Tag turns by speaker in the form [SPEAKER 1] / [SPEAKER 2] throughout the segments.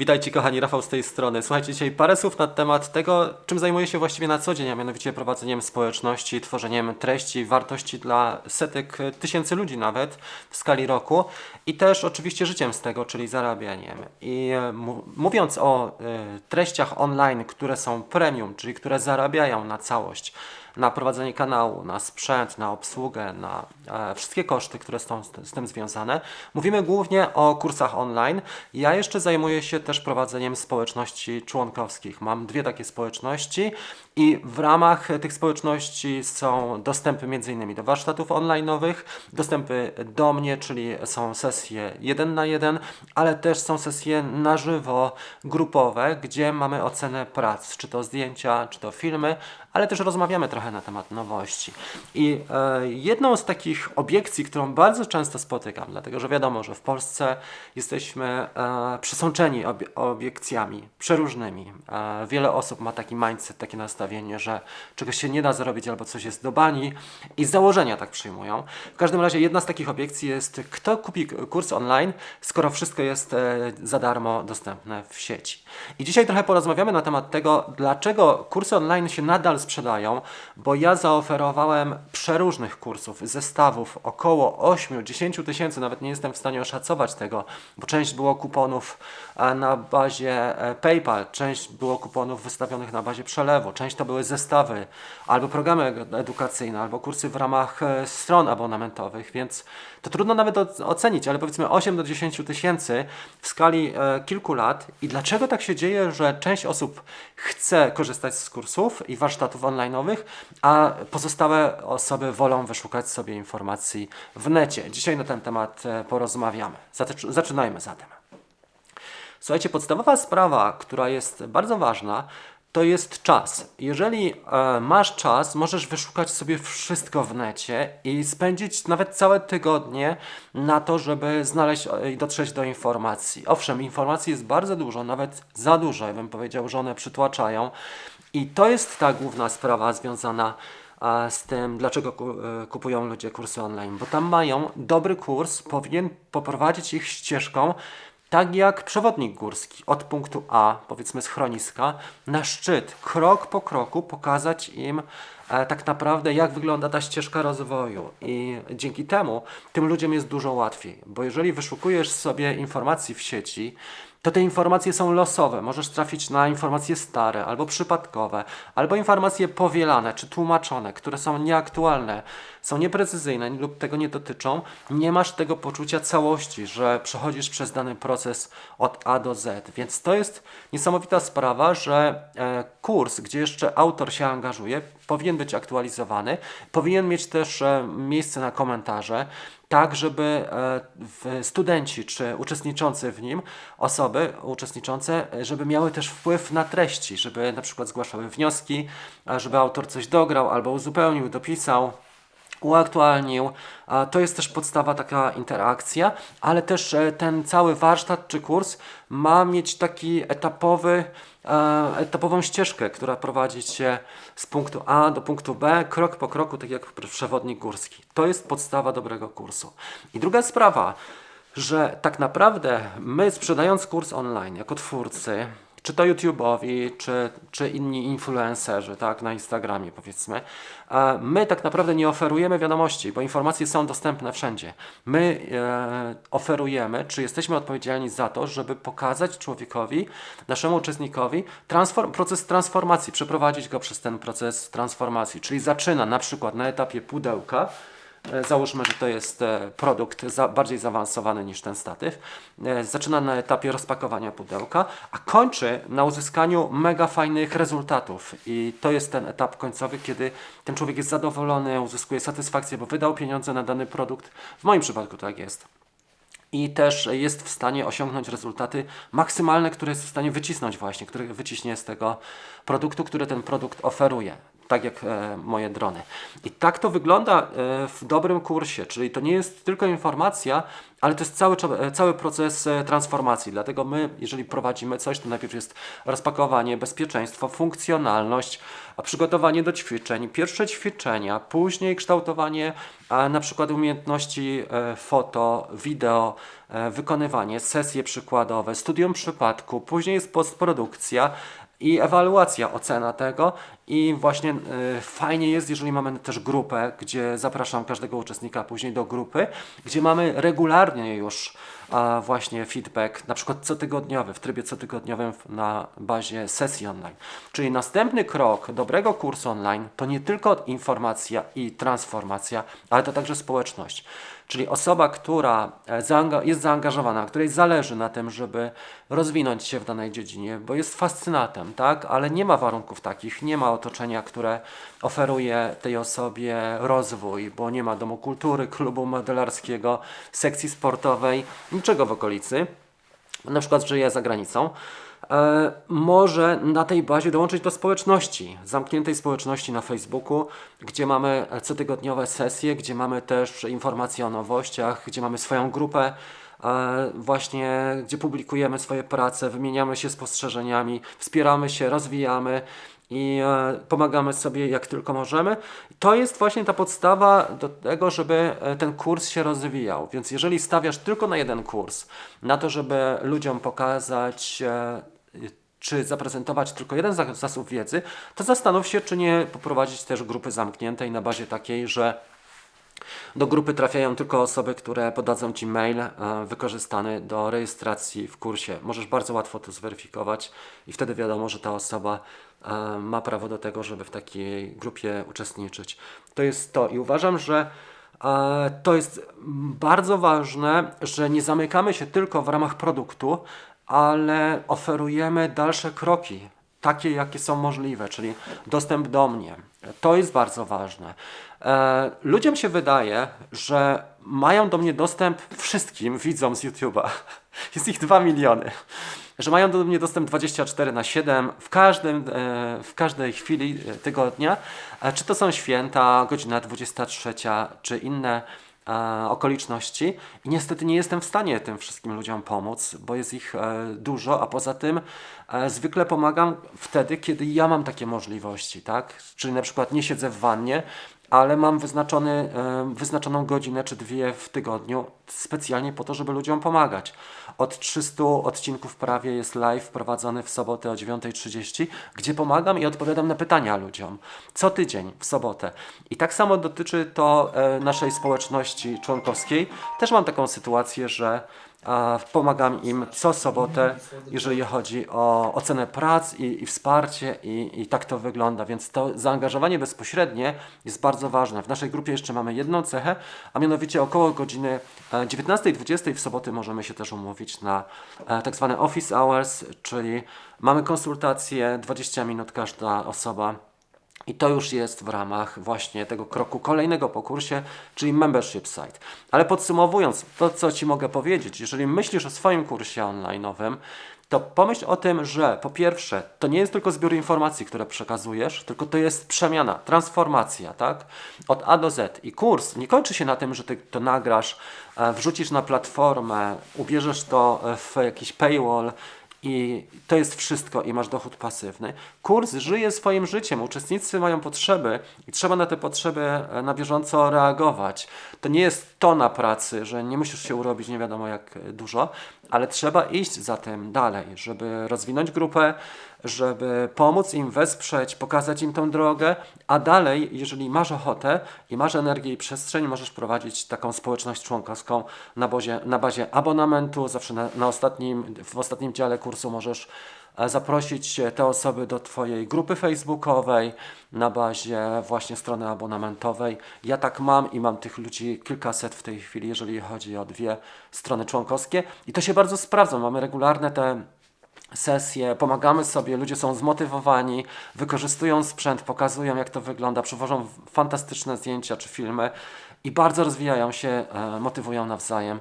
[SPEAKER 1] Witajcie kochani, Rafał z tej strony. Słuchajcie, dzisiaj parę słów na temat tego, czym zajmuję się właściwie na co dzień, a mianowicie prowadzeniem społeczności, tworzeniem treści, wartości dla setek tysięcy ludzi nawet w skali roku i też oczywiście życiem z tego, czyli zarabianiem. I e, mówiąc o e, treściach online, które są premium, czyli które zarabiają na całość, na prowadzenie kanału, na sprzęt, na obsługę, na e, wszystkie koszty, które są z, z tym związane. Mówimy głównie o kursach online. Ja jeszcze zajmuję się też prowadzeniem społeczności członkowskich. Mam dwie takie społeczności i w ramach tych społeczności są dostępy m.in. do warsztatów online'owych, dostępy do mnie, czyli są sesje jeden na jeden, ale też są sesje na żywo, grupowe, gdzie mamy ocenę prac, czy to zdjęcia, czy to filmy, ale też rozmawiamy trochę na temat nowości. I e, jedną z takich obiekcji, którą bardzo często spotykam, dlatego że wiadomo, że w Polsce jesteśmy e, przesączeni obie, obiekcjami przeróżnymi. E, wiele osób ma taki mindset, takie nastawienie, że czegoś się nie da zrobić albo coś jest do bani i z założenia tak przyjmują. W każdym razie jedna z takich obiekcji jest, kto kupi kurs online, skoro wszystko jest e, za darmo dostępne w sieci. I dzisiaj trochę porozmawiamy na temat tego, dlaczego kursy online się nadal sprzedają, bo ja zaoferowałem przeróżnych kursów, zestawów, około 8-10 tysięcy, nawet nie jestem w stanie oszacować tego, bo część było kuponów e, na bazie e, PayPal, część było kuponów wystawionych na bazie przelewu, część to były zestawy, albo programy ed- edukacyjne, albo kursy w ramach e, stron abonamentowych, więc to trudno nawet ocenić, ale powiedzmy 8 do 10 tysięcy w skali e, kilku lat. I dlaczego tak się dzieje, że część osób chce korzystać z kursów i warsztatów online'owych, a pozostałe osoby wolą wyszukać sobie informacji w necie? Dzisiaj na ten temat e, porozmawiamy. Zaczynajmy zatem. Słuchajcie, podstawowa sprawa, która jest bardzo ważna, to jest czas. Jeżeli e, masz czas, możesz wyszukać sobie wszystko w necie i spędzić nawet całe tygodnie na to, żeby znaleźć e, i dotrzeć do informacji. Owszem, informacji jest bardzo dużo, nawet za dużo, ja bym powiedział, że one przytłaczają. I to jest ta główna sprawa związana a, z tym, dlaczego e, kupują ludzie kursy online. Bo tam mają dobry kurs, powinien poprowadzić ich ścieżką, tak jak przewodnik górski, od punktu A, powiedzmy schroniska, na szczyt, krok po kroku pokazać im tak naprawdę, jak wygląda ta ścieżka rozwoju. I dzięki temu tym ludziom jest dużo łatwiej, bo jeżeli wyszukujesz sobie informacji w sieci, to te informacje są losowe. Możesz trafić na informacje stare, albo przypadkowe, albo informacje powielane czy tłumaczone, które są nieaktualne, są nieprecyzyjne lub tego nie dotyczą. Nie masz tego poczucia całości, że przechodzisz przez dany proces od A do Z. Więc to jest niesamowita sprawa, że e, kurs, gdzie jeszcze autor się angażuje, powinien być aktualizowany, powinien mieć też e, miejsce na komentarze tak, żeby e, studenci czy uczestniczący w nim osoby uczestniczące, e, żeby miały też wpływ na treści, żeby na przykład zgłaszały wnioski, żeby autor coś dograł albo uzupełnił, dopisał uaktualnił. To jest też podstawa, taka interakcja, ale też ten cały warsztat czy kurs ma mieć taki etapowy, etapową ścieżkę, która prowadzi cię z punktu A do punktu B, krok po kroku, tak jak przewodnik górski. To jest podstawa dobrego kursu. I druga sprawa, że tak naprawdę my sprzedając kurs online jako twórcy, czy to YouTube'owi, czy, czy inni influencerzy, tak, na Instagramie powiedzmy, e, my tak naprawdę nie oferujemy wiadomości, bo informacje są dostępne wszędzie. My e, oferujemy, czy jesteśmy odpowiedzialni za to, żeby pokazać człowiekowi, naszemu uczestnikowi transform, proces transformacji, przeprowadzić go przez ten proces transformacji, czyli zaczyna na przykład na etapie pudełka, Załóżmy, że to jest e, produkt za, bardziej zaawansowany niż ten statyw. E, Zaczyna na etapie rozpakowania pudełka, a kończy na uzyskaniu mega fajnych rezultatów. I to jest ten etap końcowy, kiedy ten człowiek jest zadowolony, uzyskuje satysfakcję, bo wydał pieniądze na dany produkt. W moim przypadku tak jest i też jest w stanie osiągnąć rezultaty maksymalne, które jest w stanie wycisnąć właśnie, które wyciśnie z tego produktu, który ten produkt oferuje. Tak jak e, moje drony. I tak to wygląda e, w dobrym kursie, czyli to nie jest tylko informacja, ale to jest cały, cza- cały proces e, transformacji. Dlatego my, jeżeli prowadzimy coś, to najpierw jest rozpakowanie, bezpieczeństwo, funkcjonalność, przygotowanie do ćwiczeń, pierwsze ćwiczenia, później kształtowanie na przykład umiejętności e, foto, wideo, e, wykonywanie, sesje przykładowe, studium przypadku, później jest postprodukcja i ewaluacja, ocena tego i właśnie y, fajnie jest, jeżeli mamy też grupę, gdzie zapraszam każdego uczestnika później do grupy, gdzie mamy regularnie już a, właśnie feedback, na przykład cotygodniowy, w trybie cotygodniowym na bazie sesji online. Czyli następny krok dobrego kursu online to nie tylko informacja i transformacja, ale to także społeczność. Czyli osoba, która e, jest zaangażowana, której zależy na tym, żeby rozwinąć się w danej dziedzinie, bo jest fascynatem, tak? Ale nie ma warunków takich, nie ma otoczenia, które oferuje tej osobie rozwój, bo nie ma domu kultury, klubu modelarskiego, sekcji sportowej, niczego w okolicy. Na przykład żyje za granicą. E, może na tej bazie dołączyć do społeczności, zamkniętej społeczności na Facebooku, gdzie mamy cotygodniowe sesje, gdzie mamy też informacje o nowościach, gdzie mamy swoją grupę, e, właśnie gdzie publikujemy swoje prace, wymieniamy się spostrzeżeniami, wspieramy się, rozwijamy i e, pomagamy sobie jak tylko możemy. To jest właśnie ta podstawa do tego, żeby ten kurs się rozwijał. Więc jeżeli stawiasz tylko na jeden kurs, na to, żeby ludziom pokazać, czy zaprezentować tylko jeden za- zasób wiedzy, to zastanów się, czy nie poprowadzić też grupy zamkniętej na bazie takiej, że do grupy trafiają tylko osoby, które podadzą Ci mail e, wykorzystany do rejestracji w kursie. Możesz bardzo łatwo to zweryfikować i wtedy wiadomo, że ta osoba e, ma prawo do tego, żeby w takiej grupie uczestniczyć. To jest to i uważam, że e, to jest bardzo ważne, że nie zamykamy się tylko w ramach produktu, ale oferujemy dalsze kroki takie, jakie są możliwe, czyli dostęp do mnie. To jest bardzo ważne. E, ludziom się wydaje, że mają do mnie dostęp wszystkim widzom z YouTube'a. Jest ich 2 miliony. Że mają do mnie dostęp 24 na 7 w, każdym, e, w każdej chwili e, tygodnia. Czy to są święta, godzina 23, czy inne e, okoliczności i niestety nie jestem w stanie tym wszystkim ludziom pomóc, bo jest ich e, dużo, a poza tym e, zwykle pomagam wtedy, kiedy ja mam takie możliwości, tak? Czyli na przykład nie siedzę w wannie, ale mam wyznaczony, wyznaczoną godzinę czy dwie w tygodniu specjalnie po to, żeby ludziom pomagać. Od 300 odcinków prawie jest live prowadzony w sobotę o 9.30, gdzie pomagam i odpowiadam na pytania ludziom. Co tydzień w sobotę. I tak samo dotyczy to e, naszej społeczności członkowskiej. Też mam taką sytuację, że pomagam im co sobotę, jeżeli chodzi o ocenę prac i, i wsparcie i, i tak to wygląda, więc to zaangażowanie bezpośrednie jest bardzo ważne. W naszej grupie jeszcze mamy jedną cechę, a mianowicie około godziny e, 19-20 w soboty możemy się też umówić na e, tak zwane office hours, czyli mamy konsultacje, 20 minut każda osoba. I to już jest w ramach właśnie tego kroku kolejnego po kursie, czyli membership site. Ale podsumowując, to co Ci mogę powiedzieć, jeżeli myślisz o swoim kursie online'owym, to pomyśl o tym, że po pierwsze, to nie jest tylko zbiór informacji, które przekazujesz, tylko to jest przemiana, transformacja, tak? Od A do Z. I kurs nie kończy się na tym, że Ty to nagrasz, e, wrzucisz na platformę, ubierzesz to e, w jakiś paywall, i to jest wszystko i masz dochód pasywny. Kurs żyje swoim życiem, uczestnicy mają potrzeby i trzeba na te potrzeby e, na bieżąco reagować. To nie jest tona pracy, że nie musisz się urobić nie wiadomo jak dużo, ale trzeba iść za tym dalej, żeby rozwinąć grupę, żeby pomóc im wesprzeć, pokazać im tą drogę, a dalej, jeżeli masz ochotę i masz energię i przestrzeń, możesz prowadzić taką społeczność członkowską na bazie, na bazie abonamentu. Zawsze na, na ostatnim, w ostatnim dziale kursu możesz e, zaprosić te osoby do Twojej grupy facebookowej na bazie właśnie strony abonamentowej. Ja tak mam i mam tych ludzi kilkaset w tej chwili, jeżeli chodzi o dwie strony członkowskie i to się bardzo sprawdza. Mamy regularne te sesje, pomagamy sobie, ludzie są zmotywowani, wykorzystują sprzęt, pokazują jak to wygląda, przywożą fantastyczne zdjęcia czy filmy i bardzo rozwijają się, e, motywują nawzajem.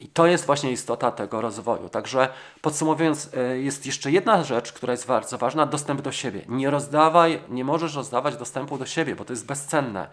[SPEAKER 1] I to jest właśnie istota tego rozwoju. Także podsumowując, e, jest jeszcze jedna rzecz, która jest bardzo ważna: dostęp do siebie. Nie rozdawaj, nie możesz rozdawać dostępu do siebie, bo to jest bezcenne.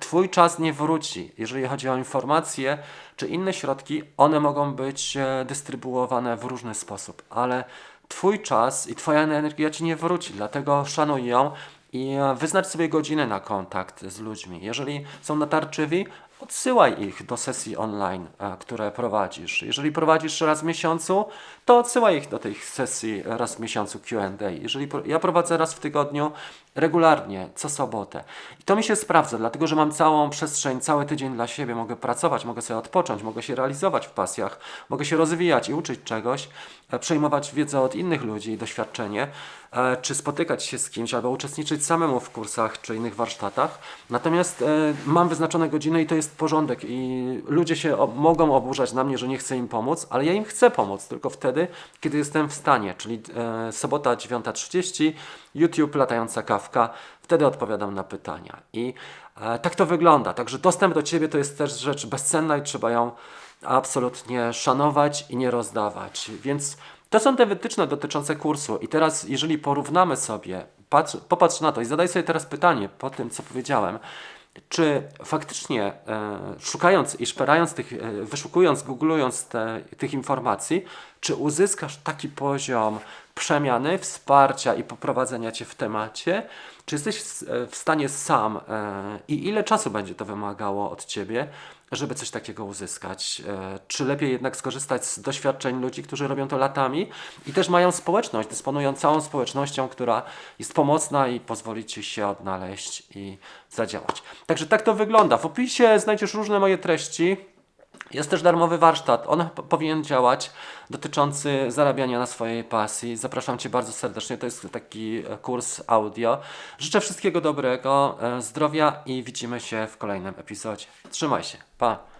[SPEAKER 1] Twój czas nie wróci. Jeżeli chodzi o informacje czy inne środki, one mogą być e, dystrybuowane w różny sposób, ale Twój czas i Twoja energia ci nie wróci, dlatego szanuj ją i e, wyznacz sobie godziny na kontakt z ludźmi. Jeżeli są natarczywi, odsyłaj ich do sesji online, e, które prowadzisz. Jeżeli prowadzisz raz w miesiącu, to odsyłaj ich do tych sesji raz w miesiącu Q&A. Jeżeli ja prowadzę raz w tygodniu, regularnie, co sobotę. I to mi się sprawdza, dlatego że mam całą przestrzeń, cały tydzień dla siebie. Mogę pracować, mogę sobie odpocząć, mogę się realizować w pasjach, mogę się rozwijać i uczyć czegoś, e, przejmować wiedzę od innych ludzi i doświadczenie, e, czy spotykać się z kimś, albo uczestniczyć samemu w kursach czy innych warsztatach. Natomiast e, mam wyznaczone godziny i to jest porządek i ludzie się mogą oburzać na mnie, że nie chcę im pomóc, ale ja im chcę pomóc, tylko wtedy, kiedy jestem w stanie, czyli sobota 9.30, YouTube latająca kawka, wtedy odpowiadam na pytania. I e, tak to wygląda. Także dostęp do Ciebie to jest też rzecz bezcenna i trzeba ją absolutnie szanować i nie rozdawać. Więc to są te wytyczne dotyczące kursu. I teraz, jeżeli porównamy sobie, patrz, popatrz na to i zadaj sobie teraz pytanie po tym, co powiedziałem. Czy faktycznie e, szukając i szperając tych, e, wyszukując, googlując te, tych informacji, czy uzyskasz taki poziom przemiany, wsparcia i poprowadzenia Cię w temacie? Czy jesteś w, w stanie sam e, i ile czasu będzie to wymagało od Ciebie, żeby coś takiego uzyskać? E, czy lepiej jednak skorzystać z doświadczeń ludzi, którzy robią to latami i też mają społeczność, dysponują całą społecznością, która jest pomocna i pozwoli Ci się odnaleźć i zadziałać. Także tak to wygląda. W opisie znajdziesz różne moje treści. Jest też darmowy warsztat, on powinien działać, dotyczący zarabiania na swojej pasji. Zapraszam Cię bardzo serdecznie, to jest taki e, kurs audio. Życzę wszystkiego dobrego, e, zdrowia i widzimy się w kolejnym epizodzie. Trzymaj się, pa!